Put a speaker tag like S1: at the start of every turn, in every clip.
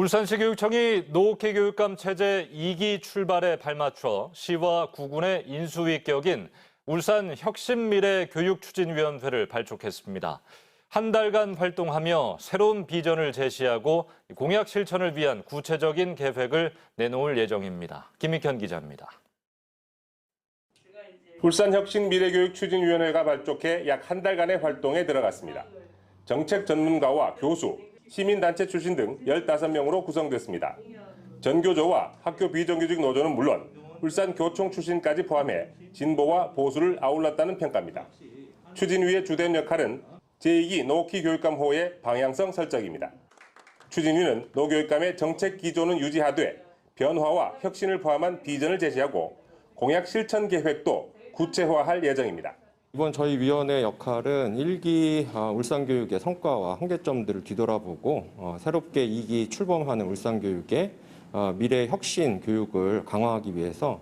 S1: 울산시 교육청이 노케 교육감 체제 2기 출발에 발맞춰 시와 구군의 인수위 격인 울산 혁신미래 교육추진위원회를 발족했습니다. 한 달간 활동하며 새로운 비전을 제시하고 공약 실천을 위한 구체적인 계획을 내놓을 예정입니다. 김익현 기자입니다.
S2: 울산혁신미래교육추진위원회가 발족해 약 한 달간의 활동에 들어갔습니다. 정책 전문가와 교수, 시민단체 출신 등 15명으로 구성됐습니다. 전교조와 학교 비정규직 노조는 물론 울산교총 출신까지 포함해 진보와 보수를 아울렀다는 평가입니다. 추진위의 주된 역할은 제2기 노키 교육감호의 방향성 설정입니다. 추진위는 노교육감의 정책 기조는 유지하되 변화와 혁신을 포함한 비전을 제시하고 공약 실천 계획도 구체화할 예정입니다.
S3: 이번 저희 위원회 역할은 1기 아, 울산교육의 성과와 한계점들을 뒤돌아보고 어, 새롭게 2기 출범하는 울산교육의 어, 미래 혁신 교육을 강화하기 위해서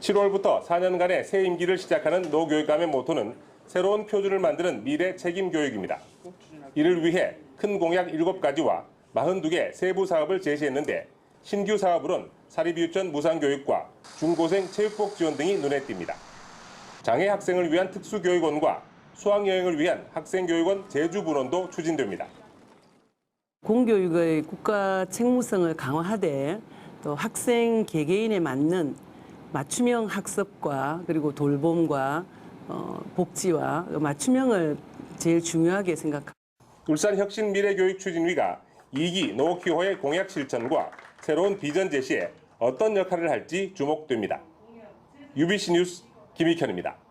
S2: 7월부터 4년간의 새 임기를 시작하는 노교육감의 모토는 새로운 표준을 만드는 미래 책임 교육입니다. 이를 위해 큰 공약 7가지와 42개 세부 사업을 제시했는데 신규 사업으론 사립유치원 무상교육과 중고생 체육복 지원 등이 눈에 띕니다. 장애 학생을 위한 특수교육원과 수학여행을 위한 학생교육원 제주분원도 추진됩니다.
S4: 공교육의 국가 책무성을 강화하되 또 학생 개개인에 맞는 맞춤형 학습과 그리고 돌봄과 어, 복지와 맞춤형을 제일 중요하게 생각합니다.
S2: 울산혁신미래교육추진위가 2기 노키호의 공약 실천과 새로운 비전 제시에 어떤 역할을 할지 주목됩니다. UBC 뉴스 김익현입니다.